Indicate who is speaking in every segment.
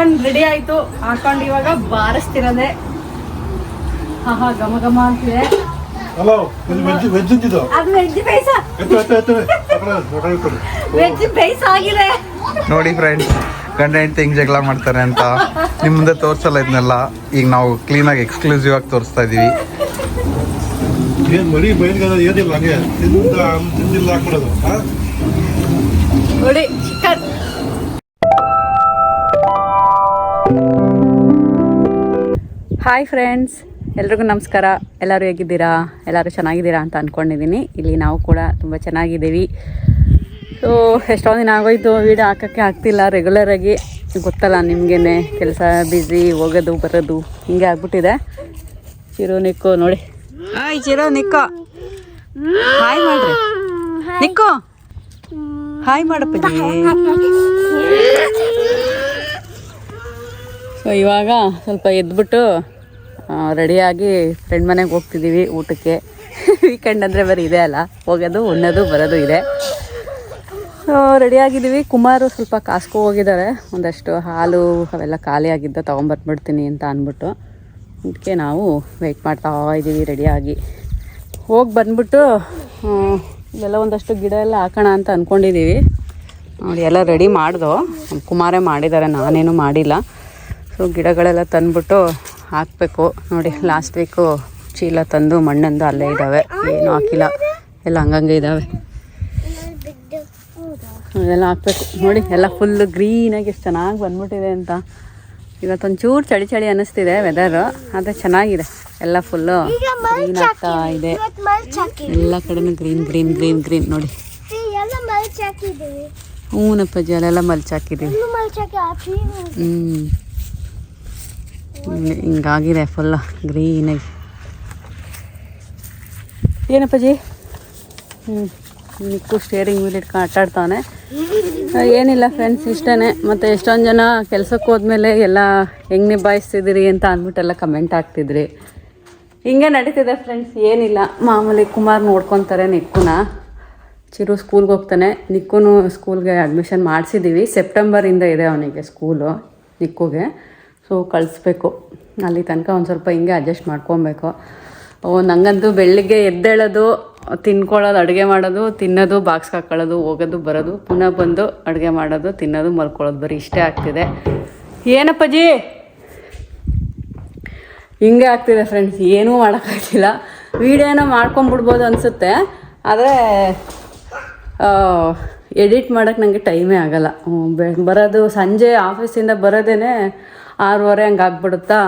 Speaker 1: ಹಾಕೊಂಡ್ ರೆಡಿ ಆಯ್ತು. ಹಾಕೊಂಡ್ ಇವಾಗ ಬಾರಿಸ್ತಿರೋದೆ ಹಾ ಹಾ ಘಮ ಘಮ ಅಂತಿದೆ.
Speaker 2: ಹಲೋ ವೆಜ್ ವೆಜ್ ಇದ್ದಿದ್ದು
Speaker 1: ಅದು ವೆಜ್ ಬೇಯಿಸ.
Speaker 2: ಎತ್ತು ಎತ್ತು ಎತ್ತು ಆ ಕಡೆ, ಆ ಕಡೆ ಇಟ್ಕೊಳ್ಳಿ.
Speaker 1: ವೆಜ್ ಬೇಯಿಸ ಆಗಿದೆ.
Speaker 3: ನೋಡಿ ಫ್ರೆಂಡ್ಸ್ ಗಂಡ ಹೆಂಡತಿ ಹೆಂಗ್ ಜಗಳ ಮಾಡ್ತಾರೆ ಅಂತ ನಿಮ್ ಮುಂದೆ ತೋರ್ಸಲ್ಲ ಇದನ್ನೆಲ್ಲ ಈಗ ನಾವು ಕ್ಲೀನಾಗಿ ಎಕ್ಸ್ಕ್ಲೂಸಿವ್ ಆಗಿ ತೋರಿಸ್ತಾ ಇದೀವಿ.
Speaker 2: ಏನು ಮರಿ ಬಯಲ್ಗದ ಏನಿಲ್ಲ ಹಂಗೆ? ತಿಂದ ತಿಂದಿಲ್ಲ ಹಾಕ್ಬಿಡೋದು ಹಾ?
Speaker 1: ನೋಡಿ ಚಿಕನ್ ಹಾಯ್ ಫ್ರೆಂಡ್ಸ್ ಎಲ್ರಿಗೂ ನಮಸ್ಕಾರ. ಎಲ್ಲರೂ ಹೇಗಿದ್ದೀರಾ? ಎಲ್ಲರೂ ಚೆನ್ನಾಗಿದ್ದೀರಾ ಅಂತ ಅಂದ್ಕೊಂಡಿದ್ದೀನಿ ಇಲ್ಲಿ ನಾವು ಕೂಡ ತುಂಬ ಚೆನ್ನಾಗಿದ್ದೀವಿ. ಸೊ ಎಷ್ಟೊಂದು ದಿನ ಆಗೋಯ್ತು. ವೀಡಿಯೋ ಹಾಕೋಕ್ಕೆ ಆಗ್ತಿಲ್ಲ ರೆಗ್ಯುಲರಾಗಿ ಗೊತ್ತಲ್ಲ ನಿಮಗೇನೆ ಕೆಲಸ ಬ್ಯುಸಿ ಹೋಗೋದು ಬರೋದು ಹಿಂಗೆ ಆಗ್ಬಿಟ್ಟಿದೆ. ಚಿರೋ ನಿಕ್ಕು ನೋಡಿ. ಹಾಯ್ ಚಿರೋ ನಿಕ್ಕೋ ಹಾಯ್ ಮಾಡ್ರಿ ನಿಕ್ಕು. ಹಾಯ್ ಮಾಡಪ್ಪ ಸೊ ಇವಾಗ ಸ್ವಲ್ಪ ಎದ್ಬಿಟ್ಟು ರೆಡಿಯಾಗಿ ಫ್ರೆಂಡ್ ಮನೆಗೆ ಹೋಗ್ತಿದ್ದೀವಿ ಊಟಕ್ಕೆ. ವೀಕೆಂಡ್ ಅಂದರೆ ಬರೀ ಇದೆ ಅಲ್ಲ, ಹೋಗೋದು, ಉಣ್ಣೋದು, ಬರೋದು ಇದೆ. ಸೊ ರೆಡಿಯಾಗಿದ್ದೀವಿ ಕುಮಾರು ಸ್ವಲ್ಪ ಕಾಸ್ಕೊ ಹೋಗಿದ್ದಾರೆ. ಒಂದಷ್ಟು ಹಾಲು ಅವೆಲ್ಲ ಖಾಲಿ ಆಗಿದ್ದ ತೊಗೊಂಬರ್ಬಿಡ್ತೀನಿ ಅಂತ ಅಂದ್ಬಿಟ್ಟು. ಅದಕ್ಕೆ ನಾವು ವೆಯ್ಟ್ ಮಾಡ್ತಾ ಇದ್ದೀವಿ ರೆಡಿಯಾಗಿ ಹೋಗಿ ಬಂದ್ಬಿಟ್ಟು ಇಲ್ಲೆಲ್ಲ ಒಂದಷ್ಟು ಗಿಡ ಎಲ್ಲ ಹಾಕೋಣ ಅಂತ ಅಂದ್ಕೊಂಡಿದ್ದೀವಿ ನೋಡಿ, ಎಲ್ಲ ರೆಡಿ ಮಾಡಿದೋ. ಕುಮಾರೇ ಮಾಡಿದ್ದಾರೆ, ನಾನೇನು ಮಾಡಿಲ್ಲ. ಸೊ ಗಿಡಗಳೆಲ್ಲ ತಂದ್ಬಿಟ್ಟು ಹಾಕಬೇಕು. ನೋಡಿ ಲಾಸ್ಟ್ ವೀಕು ಚೀಲ ತಂದು ಮಣ್ಣಂದು ಅಲ್ಲೇ ಇದ್ದಾವೆ. ಏನೂ ಹಾಕಿಲ್ಲ. ಎಲ್ಲ ಹಂಗಂಗೆ ಇದ್ದಾವೆ. ಅದೆಲ್ಲ ಹಾಕ್ಬೇಕು. ನೋಡಿ, ಎಲ್ಲ ಫುಲ್ಲು ಗ್ರೀನಾಗಿ ಎಷ್ಟು ಚೆನ್ನಾಗಿ ಬಂದ್ಬಿಟ್ಟಿದೆ ಅಂತ. ಇವತ್ತೊಂಚೂರು ಚಳಿ ಚಳಿ ಅನ್ನಿಸ್ತಿದೆ ವೆದರು ಆದರೆ ಚೆನ್ನಾಗಿದೆ. ಎಲ್ಲ ಫುಲ್ಲು ಗ್ರೀನ್ ಆಗ್ತಾ ಇದೆ. ಎಲ್ಲ ಕಡೆನೂ ಗ್ರೀನ್ ಗ್ರೀನ್ ಗ್ರೀನ್ ಗ್ರೀನ್ ನೋಡಿ. ಹೂನಪ್ಪಾಜಿ ಅಲ್ಲೆಲ್ಲ
Speaker 4: ಮಲ್ಚಾಕಿದ್ದೀವಿ.
Speaker 1: ಹ್ಞೂ ಹಿಂಗಾಗಿದೆ ಫುಲ್ಲ ಗ್ರೀನಾಗಿ ಏನಪ್ಪಾಜಿ ಹ್ಞೂ ನಿಕ್ಕು ಸ್ಟೇರಿಂಗ್ ವೀಲ್ ಇಟ್ಕೊಂಡು ಆಟಾಡ್ತಾನೆ ಏನಿಲ್ಲ ಫ್ರೆಂಡ್ಸ್ ಇಷ್ಟೇ ಮತ್ತು ಎಷ್ಟೊಂದು ಜನ ಕೆಲ್ಸಕ್ಕೆ ಹೋದ್ಮೇಲೆ ಎಲ್ಲ ಹೆಂಗೆ ನಿಭಾಯಿಸ್ತಿದ್ದೀರಿ ಅಂತ ಅಂದ್ಬಿಟ್ಟೆಲ್ಲ ಕಮೆಂಟ್ ಹಾಕ್ತಿದ್ರಿ. ಹಿಂಗೆ ನಡೀತಿದೆ ಫ್ರೆಂಡ್ಸ್ ಏನಿಲ್ಲ. ಮಾಮೂಲಿ ಕುಮಾರ್ ನೋಡ್ಕೊತಾರೆ ನಿಕ್ಕುನ. ಚಿರು ಸ್ಕೂಲ್ಗೆ ಹೋಗ್ತಾನೆ. ನಿಕ್ಕೂ ಸ್ಕೂಲ್ಗೆ ಅಡ್ಮಿಷನ್ ಮಾಡಿಸಿದ್ದೀವಿ ಸೆಪ್ಟೆಂಬರಿಂದ ಇದೆ ಅವನಿಗೆ ಸ್ಕೂಲು ನಿಕ್ಕುಗೆ. ಸೊ ಕಳಿಸ್ಬೇಕು. ಅಲ್ಲಿ ತನಕ ಒಂದು ಸ್ವಲ್ಪ ಹಿಂಗೆ ಅಡ್ಜಸ್ಟ್ ಮಾಡ್ಕೊಬೇಕು. ಓ, ನಂಗಂತೂ ಬೆಳಿಗ್ಗೆ ಎದ್ದೇಳೋದು, ತಿನ್ಕೊಳ್ಳೋದು, ಅಡುಗೆ ಮಾಡೋದು, ತಿನ್ನೋದು ಬಾಕ್ಸ್ ಹಾಕೊಳ್ಳೋದು, ಹೋಗೋದು, ಬರೋದು, ಪುನಃ ಬಂದು ಅಡುಗೆ ಮಾಡೋದು, ತಿನ್ನೋದು, ಮಲ್ಕೊಳ್ಳೋದು, ಬರೀ ಇಷ್ಟೇ ಆಗ್ತಿದೆ. ಏನಪ್ಪಾಜಿ ಹಿಂಗೆ ಆಗ್ತಿದೆ ಫ್ರೆಂಡ್ಸ್ ಏನೂ ಮಾಡೋಕ್ಕಾಗ್ತಿಲ್ಲ. ವೀಡಿಯೋನ ಮಾಡ್ಕೊಂಬಿಡ್ಬೋದು ಅನಿಸುತ್ತೆ. ಆದರೆ ಎಡಿಟ್ ಮಾಡೋಕ್ಕೆ ನನಗೆ ಟೈಮೇ ಆಗಲ್ಲ. ಬರೋದು ಸಂಜೆ ಆಫೀಸಿಂದ ಬರೋದೇ ಆರೂವರೆ ಹಂಗೆ ಆಗ್ಬಿಡುತ್ತಾ?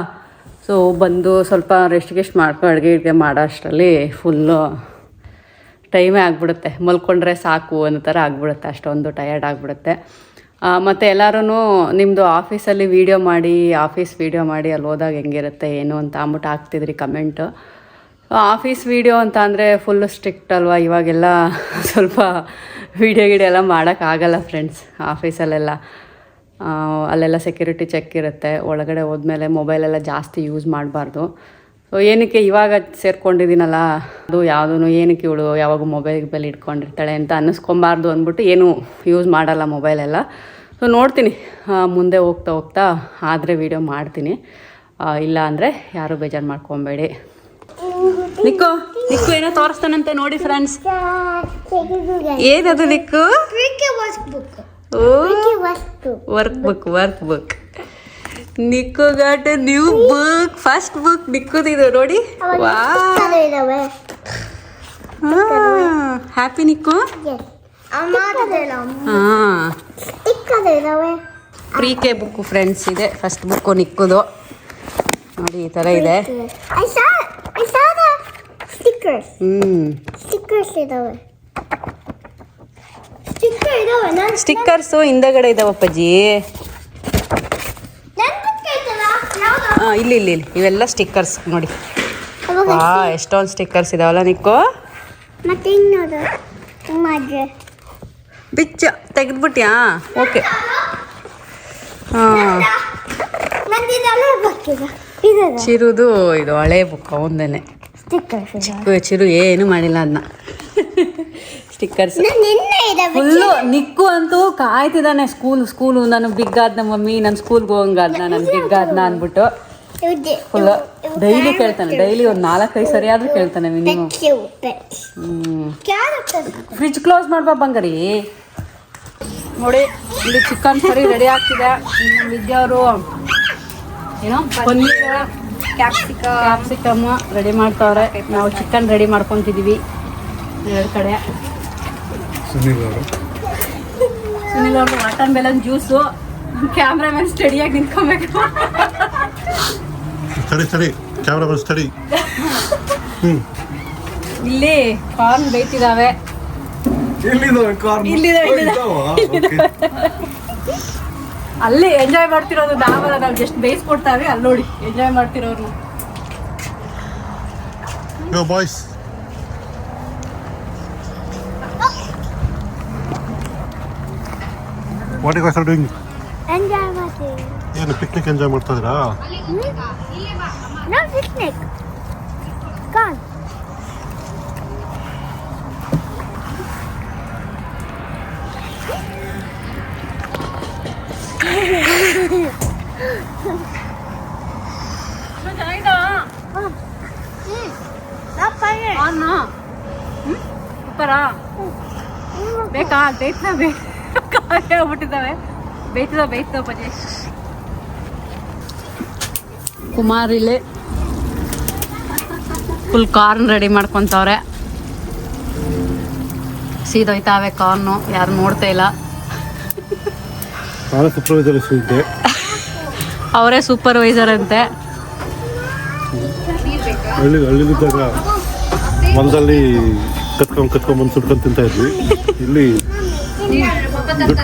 Speaker 1: ಸೊ ಬಂದು ಸ್ವಲ್ಪ ರೆಸ್ಟ್ ಗೆಸ್ಟ್ ಮಾಡ್ಕೊಂಡು ಅಡುಗೆ ಇಡುಗೆ ಮಾಡೋ ಅಷ್ಟರಲ್ಲಿ ಫುಲ್ಲು ಟೈಮೇ ಆಗಿಬಿಡುತ್ತೆ. ಮಲ್ಕೊಂಡ್ರೆ ಸಾಕು ಅನ್ನೋ ಥರ ಆಗ್ಬಿಡುತ್ತೆ, ಅಷ್ಟೊಂದು ಟಯರ್ಡ್ ಆಗಿಬಿಡುತ್ತೆ. ಮತ್ತು ಎಲ್ಲರೂ ನಿಮ್ಮದು ಆಫೀಸಲ್ಲಿ ವೀಡಿಯೋ ಮಾಡಿ ಆಫೀಸ್ ವೀಡಿಯೋ ಮಾಡಿ ಅಲ್ಲಿ ಹೋದಾಗ ಹೆಂಗಿರುತ್ತೆ, ಏನು ಅಂತ ಅಂದ್ಬಿಟ್ಟು ಹಾಕ್ತಿದ್ರಿ ಕಮೆಂಟು ಆಫೀಸ್ ವೀಡಿಯೋ ಅಂತ ಅಂದರೆ ಫುಲ್ಲು ಸ್ಟ್ರಿಕ್ಟ್ ಅಲ್ವಾ? ಇವಾಗೆಲ್ಲ ಸ್ವಲ್ಪ ವೀಡಿಯೋ ಗಿಡಿಯೋ ಎಲ್ಲ ಮಾಡೋಕ್ಕಾಗಲ್ಲ ಫ್ರೆಂಡ್ಸ್ ಆಫೀಸಲ್ಲೆಲ್ಲ ಅಲ್ಲೆಲ್ಲ ಸೆಕ್ಯೂರಿಟಿ ಚೆಕ್ ಇರುತ್ತೆ. ಒಳಗಡೆ ಹೋದ್ಮೇಲೆ ಮೊಬೈಲೆಲ್ಲ ಜಾಸ್ತಿ ಯೂಸ್ ಮಾಡಬಾರ್ದು. ಸೊ ಏನಕ್ಕೆ ಇವಾಗ ಸೇರ್ಕೊಂಡಿದ್ದೀನಲ್ಲ ಅದು ಯಾವುದೂ ಏನಕ್ಕೆ ಇವಳು ಯಾವಾಗ ಮೊಬೈಲ್ ಬೆಲೆ ಇಟ್ಕೊಂಡಿರ್ತಾಳೆ ಅಂತ ಅನ್ನಿಸ್ಕೊಬಾರ್ದು ಅಂದ್ಬಿಟ್ಟು ಏನು ಯೂಸ್ ಮಾಡಲ್ಲ ಮೊಬೈಲೆಲ್ಲ ಸೊ ನೋಡ್ತೀನಿ. ಮುಂದೆ ಹೋಗ್ತಾ ಹೋಗ್ತಾ ಆದರೆ ವೀಡಿಯೋ ಮಾಡ್ತೀನಿ. ಇಲ್ಲ ಅಂದರೆ ಯಾರು ಬೇಜಾರು ಮಾಡ್ಕೊಬೇಡಿ. ನಿಕ್ಕು ನಿಕ್ಕು ಏನೋ ತೋರಿಸ್ತಾನಂತೆ ನೋಡಿ ಫ್ರೆಂಡ್ಸ್ ಏನದು ನಿಕ್ಕು? ಓ. Work book work book Nikku got new book first book ನಿಕ್ಕುದಿದು ನೋಡಿ happy Nikku pre K book friends ಇದೆ. ಫಸ್ಟ್ ಬುಕ್ ನಿಕ್ಕುದು ನೋಡಿ ಈ ತರ ಇದೆ.
Speaker 4: ಐ ನನ್ನ ಹಿಂದಗಡೆ ಯಾವ್ದು
Speaker 1: ಹಾಂ ಇಲ್ಲಿ ಇಲ್ಲಿ ಇಲ್ಲಿ. ಇವೆಲ್ಲ ಸ್ಟಿಕ್ಕರ್ಸ್ ನೋಡಿ. ಹಾ ಎಷ್ಟೊಂದು ಸ್ಟಿಕ್ಕರ್ಸ್ ಇದಾವಲ್ಲ ನಿಕ್ಕು? ಬಿಚ್ಚ ತೆಗೆದ್ಬಿಟ್ಯಾ? ಓಕೆ. ಹಾಂ ಚಿರುದು ಇದು ಹಳೆ ಬುಕ್ ಅವನದೇನೆ
Speaker 4: ಸ್ಟಿಕ್ಕರ್ಸ್
Speaker 1: ಚಿರು ಏನು ಮಾಡಿಲ್ಲ ಅದನ್ನ ಸ್ಟಿಕ್ಕರ್ಸ್
Speaker 4: ನಿನ್ನೆ
Speaker 1: ಫುಲ್ಲು ನಿಕ್ಕು ಅಂತೂ ಕಾಯ್ತಿದ್ದಾನೆ ಸ್ಕೂಲ್ ಸ್ಕೂಲು ನಾನು ಬಿಗ್ ಆದ್ನ ಮಮ್ಮಿ ನಾನು ಸ್ಕೂಲ್ಗೆ ಹೋಗಂಗಾದ್ನ ನಾನು ಬಿಗ್ ಆದ್ನ ಅಂದ್ಬಿಟ್ಟು.
Speaker 4: ಫುಲ್ಲು
Speaker 1: ಫುಲ್ ಡೈಲಿ ಕೇಳ್ತಾನೆ ಡೈಲಿ ಒಂದು ನಾಲ್ಕೈದು ಸರಿ ಆದ್ರೂ ಕೇಳ್ತಾನೆ ಮಿನಿಮಮ್ ಫ್ರಿಜ್ ಕ್ಲೋಸ್ ಮಾಡ್ಬಾ ಬಂಗಾರಿ. ನೋಡಿ ಇಲ್ಲಿ ಚಿಕನ್ ಕರಿ ರೆಡಿ ಆಗ್ತಿದೆ. ವಿದ್ಯಾವರು ವಿದ್ಯವರು ಏನೋ ಪನ್ನೀರ್
Speaker 4: ಕ್ಯಾಪ್ಸಿಕಮ್
Speaker 1: ಕ್ಯಾಪ್ಸಿಕಮ್ ರೆಡಿ ಮಾಡ್ತಾವ್ರೆ. ನಾವು ಚಿಕನ್ ರೆಡಿ ಮಾಡ್ಕೊತಿದೀವಿ. ಎರಡು ಕಡೆ.
Speaker 2: ಸುನೀಲ್ ಅವರು.
Speaker 1: ಸುನಿಲ್ ಅವರು ವಾಟರ್ ಮೆಲನ್ ಜ್ಯೂಸು. ಕ್ಯಾಮ್ರಾಮನ್ ಸ್ಟಡಿಯಾಗಿ ನಿಂತ್ಕೊಬೇಕು.
Speaker 2: ಸ್ಟಡಿ ಸ್ಟಡಿ ಕ್ಯಾಮ್ರಾಮನ್ ಸ್ಟಡಿ
Speaker 1: ಇಲ್ಲಿ ಕಾರ್ನ್ ಬೇಯ್ತಿದಾವೆ. ಅಲ್ಲಿ ಎಂಜಾಯ್ ಮಾಡ್ತಿರೋದು ನಾವಲ್ಲ ನಾವು ಜಸ್ಟ್ ಬೇಯಿಸ್ಕೊಡ್ತಾವೆ ಅಲ್ಲಿ ನೋಡಿ enjoy ಮಾಡ್ತಿರೋರು.
Speaker 2: Yo boys what you are doing
Speaker 4: enjoy ಮಾಡ್ತೀವಿ
Speaker 2: ಏನು ಪಿಕ್ನಿಕ್ ಎಂಜಾಯ್ ಮಾಡ್ತಾ ಇದ್ದೀರಾ?
Speaker 4: ನಾವು ಪಿಕ್ನಿಕ್ ಕಾನ್
Speaker 1: ಸೂಪರಾ? ಬೇಕಾ. ಬೇಯ್ತಾ ಬೇಕಾಗಿ ಆಗ್ಬಿಟ್ಟಿದ್ದಾವೆ ಬೇಯ್ತದ ಬೇಯ್ತದ ಪಜೆ. ಕುಮಾರ್ ಇಲ್ಲಿ ಫುಲ್ ಕಾರ್ನ್ ರೆಡಿ ಮಾಡ್ಕೊತವ್ರೆ. ಸೀದೋಯ್ತಾವೆ ಕಾರ್ನು ಯಾರು ನೋಡ್ತಾ ಇಲ್ಲ. ಅವರೇ ಸೂಪರ್ವೈಸರ್ ಅಂತೆ.
Speaker 2: ಹಳ್ಳಿ ಹಳ್ಳಿಲಿದ್ದಾಗ ಹೊಲದಲ್ಲಿ ಕತ್ಕೊಂಡ್ ಬಂದು ಸುಟ್ಕೊಂಡು ತಿಂತಾ ಇದ್ವಿ. ಇಲ್ಲಿ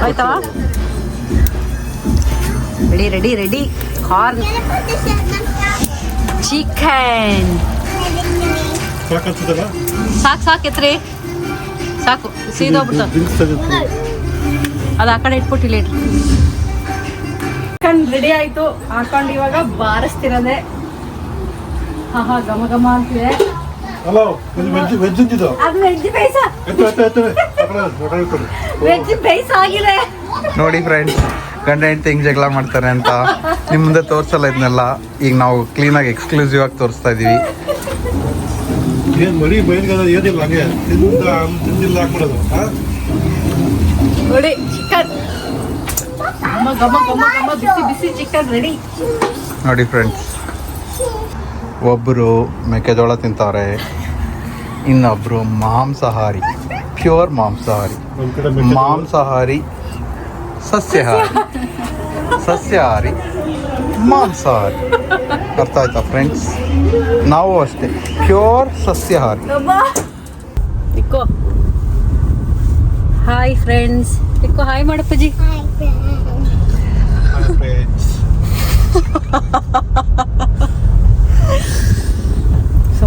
Speaker 1: ಆಯ್ತವಾ? Ready ready ready. Corn. Chicken. ಸಾಕು ಸಾಕು ಎತ್ರಿ ಸಾಕು ಸೀದೋಗ್ಬಿಡ್ತು
Speaker 2: ಡ್ರಿಂಕ್ಸ್
Speaker 1: ಅದು ಆ ಕಡೆ ಇಟ್ಬಿಟ್ಟಿಲ್ಲ ಇಟ್ರಿ ಚಿಕನ್ ರೆಡಿ ಆಯ್ತು. ಹಾಕೊಂಡು ಇವಾಗ ಬಾರಿಸ್ತಿರೋದೆ ಹಾ ಹಾ ಘಮ ಘಮ ಅಂತಿದೆ.
Speaker 2: ಹಲೋ ವೆಜ್ ವೆಜ್ ಇದ್ದಿದ್ದು
Speaker 1: ಅದು ವೆಜ್ ಬೇಯಿಸ
Speaker 3: ನೋಡಿ ಫ್ರೆಂಡ್ಸ್ ಗಂಡ ಹೆಂಡತಿ ಹೆಂಗ್ ಜಗಳ ಮಾಡ್ತಾರೆ ಅಂತ ನಿಮ್ ಮುಂದೆ ತೋರ್ಸಲ್ಲ ಇದನ್ನೆಲ್ಲ ಈಗ ನಾವು ಕ್ಲೀನಾಗಿ ಎಕ್ಸ್ಕ್ಲೂಸಿವ್ ಆಗಿ ತೋರಿಸ್ತಾ ಇದೀವಿ.
Speaker 1: ನೋಡಿ ಚಿಕನ್
Speaker 3: ನೋಡಿ ಫ್ರೆಂಡ್ಸ್ ಒಬ್ಬರು ಮೆಕ್ಕೆಜೋಳ ತಿಂತಾರೆ ಇನ್ನೊಬ್ರು ಮಾಂಸಾಹಾರಿ. ಪ್ಯೂರ್ ಮಾಂಸಾಹಾರಿ
Speaker 2: ನಮ್ ಕಡೆ ಮೆಕ್ಕೆಜೋಳ.
Speaker 3: ಮಾಂಸಾಹಾರಿ ಸಸ್ಯಾಹಾರಿ ಸಸ್ಯಾಹಾರಿ ಮಾಂಸಾಹಾರಿ ಅರ್ಥ ಆಯ್ತಾ ಫ್ರೆಂಡ್ಸ್ ನಾವು ಅಷ್ಟೇ ಪ್ಯೂರ್ ಸಸ್ಯಾಹಾರಿ
Speaker 1: ಇಕ್ಕೋ ಹಾಯ್ ಫ್ರೆಂಡ್ಸ್ ಇಕ್ಕೋ ಹಾಯ್ ಮಾಡಪ್ಪಜಿ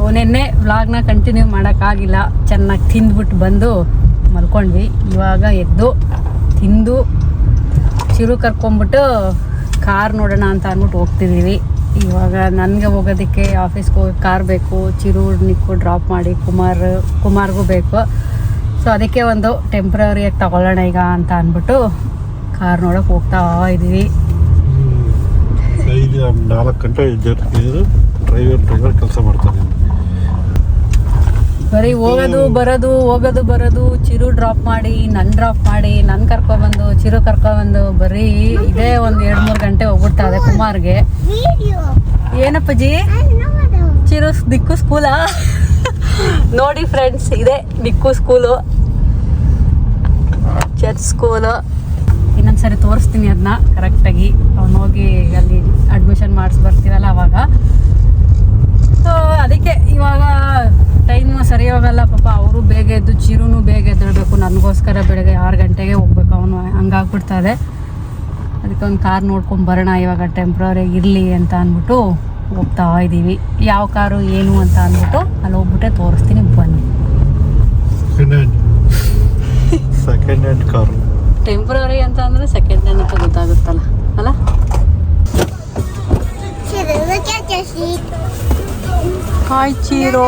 Speaker 1: ಸೊ ನಿನ್ನೆ ವ್ಲಾಗ್ನ ಕಂಟಿನ್ಯೂ ಮಾಡೋಕ್ಕಾಗಿಲ್ಲ. ಚೆನ್ನಾಗಿ ತಿಂದ್ಬಿಟ್ಟು ಬಂದು ಮಲ್ಕೊಂಡ್ವಿ. ಇವಾಗ ಎದ್ದು ತಿಂದು ಚಿರು ಕರ್ಕೊಂಬಿಟ್ಟು ಕಾರ್ ನೋಡೋಣ ಅಂತ ಅಂದ್ಬಿಟ್ಟು ಹೋಗ್ತಿದ್ದೀವಿ ಇವಾಗ ನನಗೆ ಹೋಗೋದಕ್ಕೆ ಆಫೀಸ್ಗೆ ಹೋಗಿ ಕಾರ್ ಬೇಕು ಚಿರು ನಿಕ್ಕು ಡ್ರಾಪ್ ಮಾಡಿ ಕುಮಾರ್, ಕುಮಾರ್ಗೂ ಬೇಕು. ಸೊ ಅದಕ್ಕೆ ಒಂದು ಟೆಂಪ್ರವರಿಯಾಗಿ ತಗೊಳ್ಳೋಣ ಈಗ ಅಂತ ಅಂದ್ಬಿಟ್ಟು ಕಾರ್ ನೋಡೋಕೆ ಹೋಗ್ತಾ ಇದ್ದೀವಿ
Speaker 2: ನಾಲ್ಕು ಗಂಟೆ ಡ್ರೈವರ್ ಡ್ರೈವರ್ ಕೆಲಸ ಮಾಡ್ತಾನೆ
Speaker 1: ಬರೀ ಹೋಗೋದು ಬರೋದು ಹೋಗೋದು ಬರೋದು ಚಿರು ಡ್ರಾಪ್ ಮಾಡಿ ನನ್ ಡ್ರಾಪ್ ಮಾಡಿ ನನ್ ಕರ್ಕೊಬಂದು ಚಿರು ಕರ್ಕೊಬಂದು ಬರೀ ಇದೇ ಒಂದ್ ಎರಡ್ ಮೂರ್ ಗಂಟೆ ಹೋಗ್ಬಿಡ್ತಾ ಇದೆ ಕುಮಾರ್ಗೆ.
Speaker 4: ವಿಡಿಯೋ
Speaker 1: ಏನಪ್ಪಜಿ? ಚಿರು ದಿಕ್ಕು ಸ್ಕೂಲಾ ನೋಡಿ ಫ್ರೆಂಡ್ಸ್ ಇದೆ ದಿಕ್ಕು ಸ್ಕೂಲು ಚರ್ಚ್ ಸ್ಕೂಲು ಇನ್ನೊಂದ್ಸರಿ ತೋರಿಸ್ತೀನಿ ಅದನ್ನ ಕರೆಕ್ಟಾಗಿ ಅವ್ನು ಹೋಗಿ ಅಲ್ಲಿ ಅಡ್ಮಿಷನ್ ಮಾಡಿಸ್ ಬರ್ತೀವಲ್ಲ ಅವಾಗ. ಸೊ ಅದಕ್ಕೆ ಇವಾಗ ಟೈಮ್ ಸರಿ ಹೋಗಲ್ಲ ಪಾಪ ಅವರು ಬೇಗ ಎದ್ದು ಚಿರುನು ಬೇಗ ಎದ್ದೇಳಬೇಕು. ನನಗೋಸ್ಕರ ಬೆಳಗ್ಗೆ ಆರು ಗಂಟೆಗೆ ಹೋಗ್ಬೇಕು ಅವನು ಹಂಗಾಗ್ಬಿಡ್ತದೆ ಅದಕ್ಕೆ ಒಂದು ಕಾರ್ ನೋಡ್ಕೊಂಡು ಬರೋಣ ಇವಾಗ ಟೆಂಪ್ರವರಿ ಇರಲಿ ಅಂತ ಅಂದ್ಬಿಟ್ಟು ಹೋಗ್ತಾ ಇದ್ದೀವಿ ಯಾವ ಕಾರು ಏನು ಅಂತ ಅಂದ್ಬಿಟ್ಟು ಅಲ್ಲಿ ಹೋಗ್ಬಿಟ್ಟೆ ತೋರಿಸ್ತೀನಿ ಬನ್ನಿ.
Speaker 2: Second hand car.
Speaker 1: ಟೆಂಪ್ರರಿ ಅಂತ ಅಂದರೆ ಸೆಕೆಂಡ್ ಹ್ಯಾಂಡ್ ಅಂತ ಗೊತ್ತಾಗುತ್ತಲ್ಲ ಅಲ್ಲ. ಹಾಯ್ ಚೀರೋ.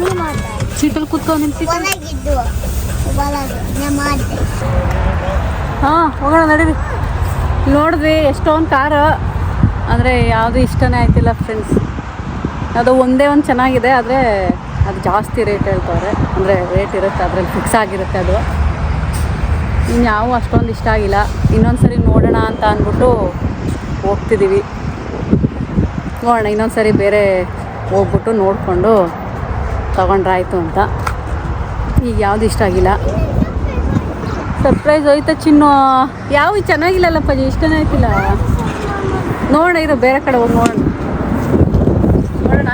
Speaker 4: ನೀ ಮಾಡ್ದೆ
Speaker 1: ಸೀಟಲ್ಲಿ ಕೂತ್ಕೊ ನಿಂತು
Speaker 4: ಒಳಗಿದ್ದು ಒಳಗೆ ನಾ ಮಾಡಿದೆ
Speaker 1: ಹಾಂ, ಹೋಗೋಣ, ನಡೀರಿ. ನೋಡಿದ್ವಿ ಎಷ್ಟೊಂದು ಕಾರು ಅಂದರೆ ಯಾವುದು ಇಷ್ಟನೇ ಆಯ್ತಿಲ್ಲ ಫ್ರೆಂಡ್ಸ್ ಅದು ಒಂದೇ ಒಂದು ಚೆನ್ನಾಗಿದೆ, ಆದರೆ ಅದು ಜಾಸ್ತಿ ರೇಟ್ ಹೇಳ್ತಾರೆ ಅಂದರೆ ರೇಟ್ ಇರುತ್ತೆ, ಅದರಲ್ಲಿ ಫಿಕ್ಸ್ ಆಗಿರುತ್ತೆ ಅದು. ಇನ್ಯಾವು ಅಷ್ಟೊಂದು ಇಷ್ಟ ಆಗಿಲ್ಲ. ಇನ್ನೊಂದು ಸರಿ ನೋಡೋಣ ಅಂತ ಅಂದ್ಬಿಟ್ಟು ಹೋಗ್ತಿದ್ದೀವಿ ನೋಡೋಣ ಇನ್ನೊಂದು ಸರಿ ಬೇರೆ ಹೋಗ್ಬಿಟ್ಟು ನೋಡಿಕೊಂಡು ತೊಗೊಂಡ್ರಾಯ್ತು ಅಂತ. ಈಗ ಯಾವುದು ಇಷ್ಟ ಆಗಿಲ್ಲ. ಸರ್ಪ್ರೈಸ್ ಹೋಯ್ತಾ ಚಿನ್ನು. ಯಾವ ಚೆನ್ನಾಗಿಲ್ಲಲ್ಲಪ್ಪಾಜಿ ಇಷ್ಟನೇ ಆಯ್ತಿಲ್ಲ. ನೋಡೋಣ ಇರು ಬೇರೆ ಕಡೆ ಹೋಗಿ ನೋಡೋಣ. ನೋಡೋಣ.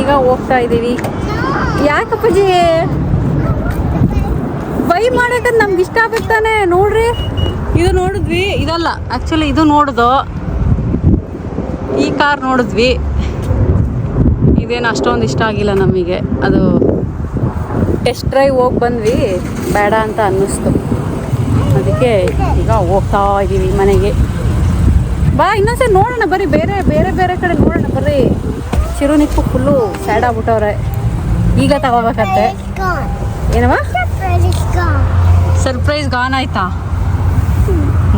Speaker 1: ಈಗ ಹೋಗ್ತಾ ಇದ್ದೀವಿ. ಯಾಕಪ್ಪಾಜಿ ಬೈ ಮಾಡಕ್ಕೆ ನಮ್ಗೆ ಇಷ್ಟ ಆಗ್ಬೇಕು ತಾನೆ, ನೋಡ್ರಿ. ಇದು ನೋಡಿದ್ವಿ, ಇದಲ್ಲ. ಆ್ಯಕ್ಚುಲಿ ಇದು ನೋಡ್ದು. ಈ ಕಾರ್ ನೋಡಿದ್ವಿ. ಇದೇನು ಅಷ್ಟೊಂದು ಇಷ್ಟ ಆಗಿಲ್ಲ ನಮಗೆ. ಅದು ಟೆಸ್ಟ್ ಡ್ರೈವ್ ಹೋಗಿ ಬಂದ್ವಿ. ಬೇಡ ಅಂತ ಅನ್ನಿಸ್ತು. ಅದಕ್ಕೆ ಈಗ ಹೋಗ್ತಾ ಇದ್ದೀವಿ ಮನೆಗೆ. ಬಾ ಇನ್ನೊಂದ್ಸರಿ ನೋಡೋಣ, ಬರೀ ಬೇರೆ ಬೇರೆ ಬೇರೆ ಕಡೆ ನೋಡೋಣ ಬರ್ರಿ ಚಿರುನಿಪ್ಪು ಫುಲ್ಲು ಸ್ಯಾಡ್ ಆಗ್ಬಿಟ್ಟವ್ರೆ. ಈಗ ತಗೋಬೇಕಂತೆ. ಏನವಾ ಸರ್ಪ್ರೈಸ್ ಗಾನ್ ಆಯ್ತಾ?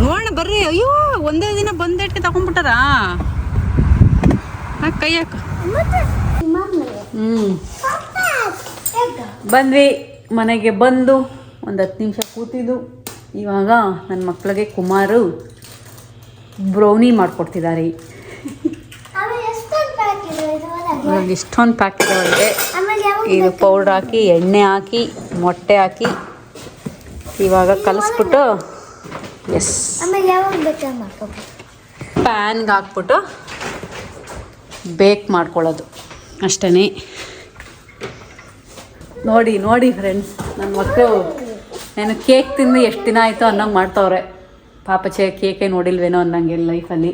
Speaker 1: ನೋಡೋಣ ಬರ್ರಿ ಅಯ್ಯೋ, ಒಂದೇ ದಿನ ಬಂದೇಟ್ಗೆ ತಗೊಂಡ್ಬಿಟ್ಟಾರ? ಹಾಕ್ ಕೈ ಹಾಕು.
Speaker 4: ಮಮ್ಮಿ
Speaker 1: ಹ್ಞೂ ಬಂದ್ವಿ. ಮನೆಗೆ ಬಂದು ಒಂದು ಹತ್ತು ನಿಮಿಷ ಕೂತಿದ್ದು. ಇವಾಗ ನನ್ನ ಮಕ್ಕಳಿಗೆ ಕುಮಾರು ಬ್ರೌನಿ ಮಾಡಿಕೊಡ್ತಿದ್ದಾರೆ
Speaker 4: ಇಷ್ಟೊಂದು ಪ್ಯಾಕ್ ಇದೆ ಇದು
Speaker 1: ಪೌಡ್ರ್ ಹಾಕಿ ಎಣ್ಣೆ ಹಾಕಿ ಮೊಟ್ಟೆ ಹಾಕಿ. ಇವಾಗ ಕಲಸ್ಬಿಟ್ಟು ಎಸ್ ಪ್ಯಾನ್ಗೆ ಹಾಕ್ಬಿಟ್ಟು ಬೇಕ್ ಮಾಡ್ಕೊಳ್ಳೋದು. ಅಷ್ಟೇ ನೋಡಿ ನೋಡಿ ಫ್ರೆಂಡ್ಸ್ ನನ್ನ ಮಕ್ಕಳು ನಾನು ಕೇಕ್ ತಿಂದು ಎಷ್ಟು ದಿನ ಆಯಿತು ಅನ್ನೋಂಗೆ ಮಾಡ್ತವ್ರೆ. ಪಾಪಚೆ ಕೇಕೆ ನೋಡಿಲ್ವೇನೋ ಅನ್ನಂಗೆ ಲೈಫಲ್ಲಿ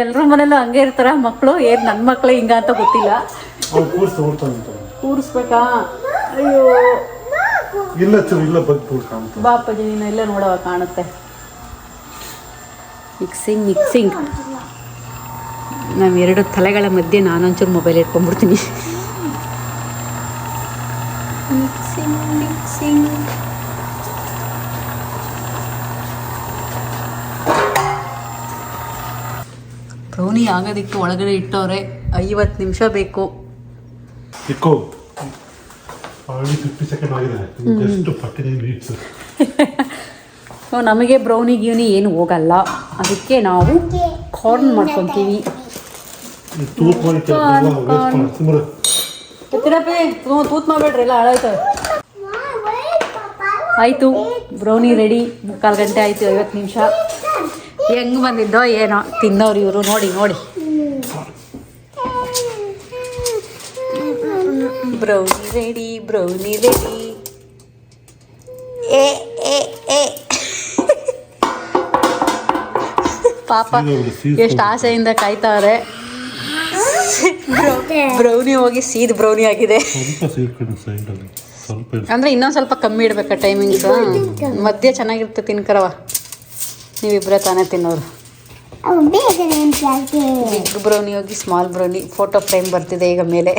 Speaker 1: ಎಲ್ಲರ ಮನೇಲೂ ಹಂಗೆ ಇರ್ತಾರ ಮಕ್ಕಳು ಏನು ನನ್ನ ಮಕ್ಕಳು ಹಿಂಗ ಅಂತ ಗೊತ್ತಿಲ್ಲ. ಕೂರಿಸ್ಬೇಕಾ? ಅಯ್ಯೋ.
Speaker 2: ಇಲ್ಲ
Speaker 1: ಬಾಪಜಿ ನೀನು ಇಲ್ಲೇ ನೋಡವ ಕಾಣುತ್ತೆ. ಮಿಕ್ಸಿಂಗ್ ಮಿಕ್ಸಿಂಗ್ ನಾವು ಎರಡು ತಲೆಗಳ ಮಧ್ಯೆ ನಾನೊಂಚೂರು ಮೊಬೈಲ್ ಇಟ್ಕೊಂಡ್ಬಿಡ್ತೀನಿ. ಮಿಕ್ಸಿಂಗ್ ಮಿಕ್ಸಿಂಗ್ ಬ್ರೌನಿ ಆಗೋದಿಕ್ಕೆ ಒಳಗಡೆ ಇಟ್ಟವ್ರೆ ಐವತ್ತು ನಿಮಿಷ ಬೇಕು. ನಮಗೆ ಬ್ರೌನಿ ಗ್ಯೂನಿ ಏನು ಹೋಗಲ್ಲ. ಅದಕ್ಕೆ ನಾವು ಕಾರ್ನ್ ಮಾಡ್ಕೊತೀವಿ.
Speaker 2: ತೂತ್ ಮಾಡಿ ವೇಸ್ಟ್ ಮಾಡಿ ಸುಮ್ಮನೆ
Speaker 1: ಎತ್ತಿರಪ್ಪಿ ತೂತ್ ಮಾಡಬೇಡ್ರಿ ಎಲ್ಲ ಹಾಳಾಯ್ತು. ಆಯಿತು ಬ್ರೌನಿ ರೆಡಿ ಮುಕ್ಕಾಲು ಗಂಟೆ ಆಯಿತು ಐವತ್ತು ನಿಮಿಷ. ಹೆಂಗೆ ಬಂದಿದ್ದೋ ಏನೋ ತಿನ್ನೋರು ಇವರು ನೋಡಿ ನೋಡಿ. ಬ್ರೌನಿ ರೆಡಿ ಬ್ರೌನಿ ರೆಡಿ ಏ ಏ ಏ. ಪಾಪ ಎಷ್ಟು ಆಸೆಯಿಂದ ಕಾಯ್ತಾವ್ರೆ ಬ್ರೌನಿ. ಹೋಗಿ ಸೀದ್ ಬ್ರೌನಿ ಆಗಿದೆ. ಅಂದ್ರೆ ಇನ್ನೊಂದು ಸ್ವಲ್ಪ ಕಮ್ಮಿ ಇಡ್ಬೇಕಾ ಟೈಮಿಂಗ್ಸ್ ಮಧ್ಯೆ ಚೆನ್ನಾಗಿರುತ್ತೆ ತಿನ್ಕರವ. ನೀವಿಬ್ಬರೇ ತಾನೇ ತಿನ್ನೋರು. ಬಿಗ್ ಬ್ರೌನಿ ಹೋಗಿ ಸ್ಮಾಲ್ ಬ್ರೌನಿ ಫೋಟೋ ಫ್ರೇಮ್ ಬರ್ತಿದೆ ಈಗ ಮೇಲೆ.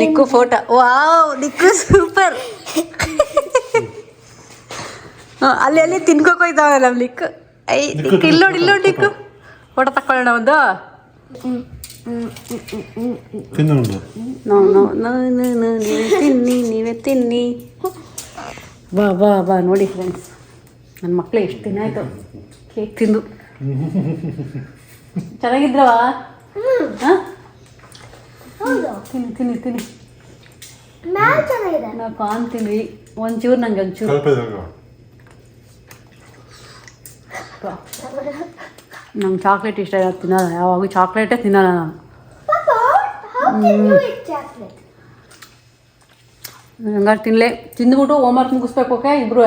Speaker 1: Nikku photo wow Nikku super ಅಲ್ಲಿ ಅಲ್ಲಿ ತಿನ್ಕೋಕ್ ಹೋಯ್ತಾವ ನಮ್ಮ ಲಿಕ್ ಐ ನಿಕ್ಕು ಇಲ್ಲೋಡಿ ಇಲ್ಲೋಡಿ ನಿಕ್ಕು ಫೋಟೋ ತಕೊಳ್ಳೋಣ ಒಂದು.
Speaker 2: ತಿನ್ನು ಒಂದು.
Speaker 1: No no no no no ತಿನ್ನಿ ನೀವೇ ತಿನ್ನಿ. ಬಾ ಬಾ ಬಾ ನೋಡಿ ಫ್ರೆಂಡ್ಸ್ ನನ್ನ ಮಕ್ಳು ಎಷ್ಟು ದಿನ ಆಯಿತು? ಕೇಕ್ ತಿಂದು. ಚೆನ್ನಾಗಿದ್ರವಾ? ಹಾಂ?
Speaker 4: ಹೌದು.
Speaker 1: ತಿನ್ನಿ ತಿನ್ನಿ ತಿನ್ನಿ. ನಾವು ಕಾನ್ ತಿಂದ್ವಿ. ಒಂಚೂರು ನಂಗೆ ಒಂಚೂರು. ನಂಗೆ ಚಾಕ್ಲೇಟ್ ಇಷ್ಟ ಇಲ್ಲ ತಿನ್ನಲ್ಲ ಯಾವಾಗೂ ಚಾಕ್ಲೇಟೇ ತಿನ್ನಲ್ಲ ನಾನು. ಹಂಗಾರೆ ತಿನ್ನಲೆ ತಿಂದ್ಬಿಟ್ಟು ಹೋಮ್ವರ್ಕ್ ಮುಗಿಸ್ಬೇಕು ಓಕೆ ಇಬ್ರು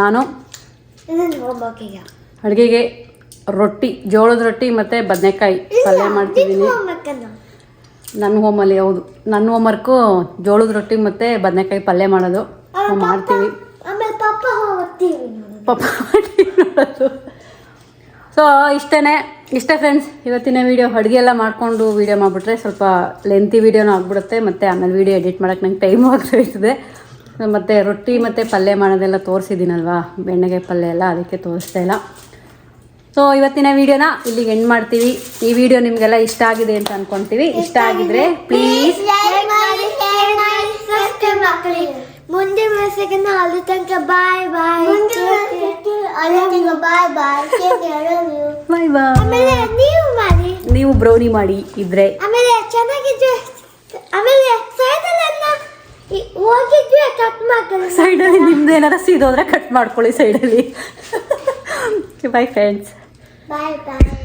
Speaker 1: ನಾನು ಅಡುಗೆಗೆ ರೊಟ್ಟಿ ಜೋಳದ ರೊಟ್ಟಿ ಮತ್ತು ಬದನೆಕಾಯಿ ಪಲ್ಯ ಮಾಡ್ತಿದ್ದೀನಿ. ನನ್ನ ಹೋಮಲ್ಲಿ ಹೌದು. ನನ್ನ ಹೋಮ್ವರ್ಕು ಜೋಳದ ರೊಟ್ಟಿ ಮತ್ತು ಬದನೆಕಾಯಿ ಪಲ್ಯ ಮಾಡೋದು. ನಾವು ಮಾಡ್ತೀವಿ.
Speaker 4: ಆಮೇಲೆ ಪಪ್ಪ
Speaker 1: ಪಾಪ ನೋಡೋದು. ಸೊ ಇಷ್ಟೇ ಇಷ್ಟೇ ಫ್ರೆಂಡ್ಸ್ ಇವತ್ತಿನ ವೀಡಿಯೋ ಅಡುಗೆ ಎಲ್ಲ ಮಾಡಿಕೊಂಡು ವೀಡಿಯೋ ಮಾಡಿಬಿಟ್ರೆ ಸ್ವಲ್ಪ ಲೆಂತಿ ವೀಡಿಯೋನೂ ಆಗ್ಬಿಡುತ್ತೆ. ಮತ್ತು ಆಮೇಲೆ ವೀಡಿಯೋ ಎಡಿಟ್ ಮಾಡೋಕ್ಕೆ ನಂಗೆ ಟೈಮು ಆಗ್ತಾಯಿರ್ತದೆ ಮತ್ತು ರೊಟ್ಟಿ ಮತ್ತು ಪಲ್ಯ ಮಾಡೋದೆಲ್ಲ ತೋರಿಸಿದ್ದೀನಲ್ವಾ? ಬೆಣ್ಣೆಗೆ ಪಲ್ಯ ಎಲ್ಲ ಅದಕ್ಕೆ ತೋರಿಸ್ತಾ ಇಲ್ಲ. ಸೊ ಇವತ್ತಿನ ವಿಡಿಯೋನ ಇಲ್ಲಿಗೆ ಎಂಡ್ ಮಾಡ್ತೀವಿ. ಈ ವಿಡಿಯೋ ನಿಮಗೆಲ್ಲ ಇಷ್ಟ ಆಗಿದೆ ಅಂತ ಅನ್ಕೊಂತೀವಿ. ಇಷ್ಟ ಆಗಿದ್ರೆ ಪ್ಲೀಸ್
Speaker 4: ಮುಂದೆ ವರ್ಷಕ್ಕೆ ಅಲ್ಲಿ ತನಕ ಬಾಯ್ ಬಾಯ್ ಬಾಯ್ ಬಾಯ್
Speaker 1: ಬಾಯ್ ಬಾಯ್
Speaker 4: ಆಮೇಲೆ ನೀವು ಮಾಡಿ.
Speaker 1: ನೀವು ಬ್ರೌನಿ ಮಾಡಿ ಇದ್ರೆ.
Speaker 4: ಆಮೇಲೆ ಚೆನ್ನಾಗಿದ್ರೆ ಆಮೇಲೆ ಸೈಡಲ್ಲೆಲ್ಲ ಹೋಗಿದ್ವಿ ಕಟ್ ಮಾಡ್ಕೊಳ್ಳಿ
Speaker 1: ಸೈಡಲ್ಲಿ ನಿಮ್ದು ಏನಾರ ಸೀದೋದ್ರೆ ಕಟ್ ಮಾಡ್ಕೊಳ್ಳಿ ಸೈಡಲ್ಲಿ ಬಾಯ್ ಫ್ರೆಂಡ್ಸ್
Speaker 4: ಬಾಯ್ ಬಾಯ್